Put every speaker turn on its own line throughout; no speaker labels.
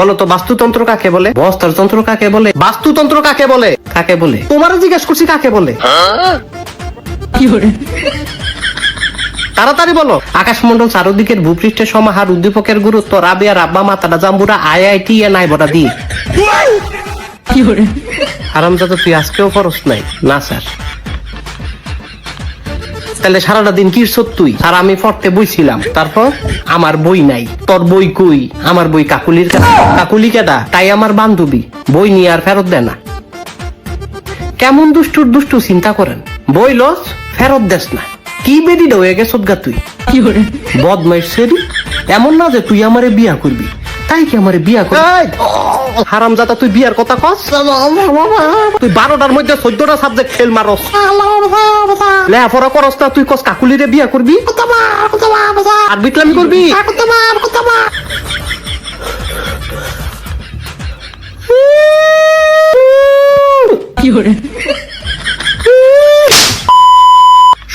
বলো তো বাস্তুতন্ত্র কাকে বলে? বস্তার তন্ত্র কাকে বলে? বাস্তুতন্ত্র কাকে বলে? কাকে বলে? তোমার জিজ্ঞেস করছি কাকে বলে? তাড়াতাড়ি বলো। আকাশমন্ডল চারদিকের ভূপৃষ্ঠের সমাহার উদ্দীপকের গুরুত্ব রাবিয়া রাব্বা মাতারা জাম্বুরা আইআইটি এ নাই বটা দি আরামদাদা তুই আজকেও খরচ নাই? না স্যার। তাহলে সারাটা দিন কি তুই? আর আমি পড়তে বইছিলাম। তারপর? আমার বই নাই। তোর বই কই? আমার বই কাকুলির কাকুলি কেডা? তাই আমার বান্ধবী। বই নিয়ে আর ফেরত দেয় না। কেমন দুষ্টুর দুষ্টু চিন্তা করেন? বই লস ফেরত দেস না। কি বেদি হয়ে গেছ গা তুই? বদমাইশ সেরি এমন না যে তুই আমারে বিয়া করবি। তাই কি আমারে বিয়া করবি? হারাম তুই বিয়ার কথা কস? তুই বারোটার মধ্যে চোদ্দটা সাবজেক্ট ফেল মারস। লেখাপড়া করস তুই কস কাকুলিরে বিয়া করবি? আর বিকলামি করবি?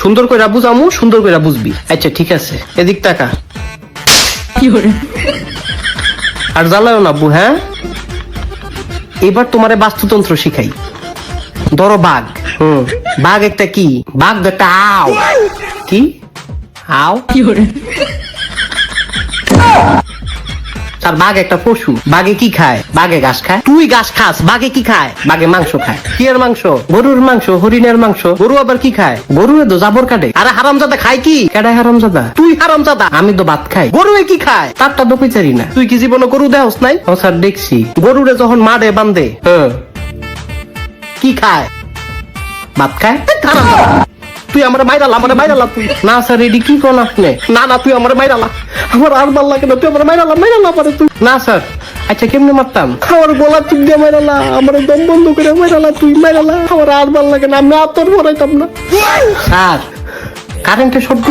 সুন্দর করে বুঝামু, সুন্দর করে বুঝবি। আচ্ছা ঠিক আছে। এদিক টাকা আর জ্বালাও না, আব্বু হ্যাঁ? এবার তোমারে বাস্তুতন্ত্র শিখাই। ধরো বাঘ। হুম। বাঘ একটা কি? বাঘ একটা আও। কি? আও? আর বাঘ একটা পশু। বাঘে কি খায়? বাঘে ঘাস খায়। তুই ঘাস খাস, বাঘে কি খায়? বাঘে মাংস খায়। কি এর মাংস? গরুর মাংস, হরিণের মাংস। গরু আবার কি খায়? গরু তো জাবর কাটে। আরে হারামজাদা, খায় কি? কেডায় হারামজাদা? তুই হারামজাদা, আমি তো ভাত খাই। গরু কি খায়? তারটা তো বিচারি না। তুই কি জীবনে গরু দেহস নাই? ও স্যার, দেখছি। গরুরে যখন মারে বান্ধে হ্যাঁ। কি খায়? ভাত খায়? এই হারামজাদা। তুই আমার মাইরালা আমার মাইরালা তুই। না স্যার রেডি কি কোন আপনি? না না তুই আমার মাইরালা আমার আর ভালো লাগে না তুই আমার মাইরালা মাইরালা পারে তুই। না স্যার আচ্ছা কেমনে মারতাম? আমার গলা টিপ দিয়ে মাইরালা আমার দম বন্ধ করে মাইরালা তুই মাইরা মাইরালা আমার আর ভালো লাগে না আমি আতর ভরাইতাম না। স্যার কারেন্টের শব্দ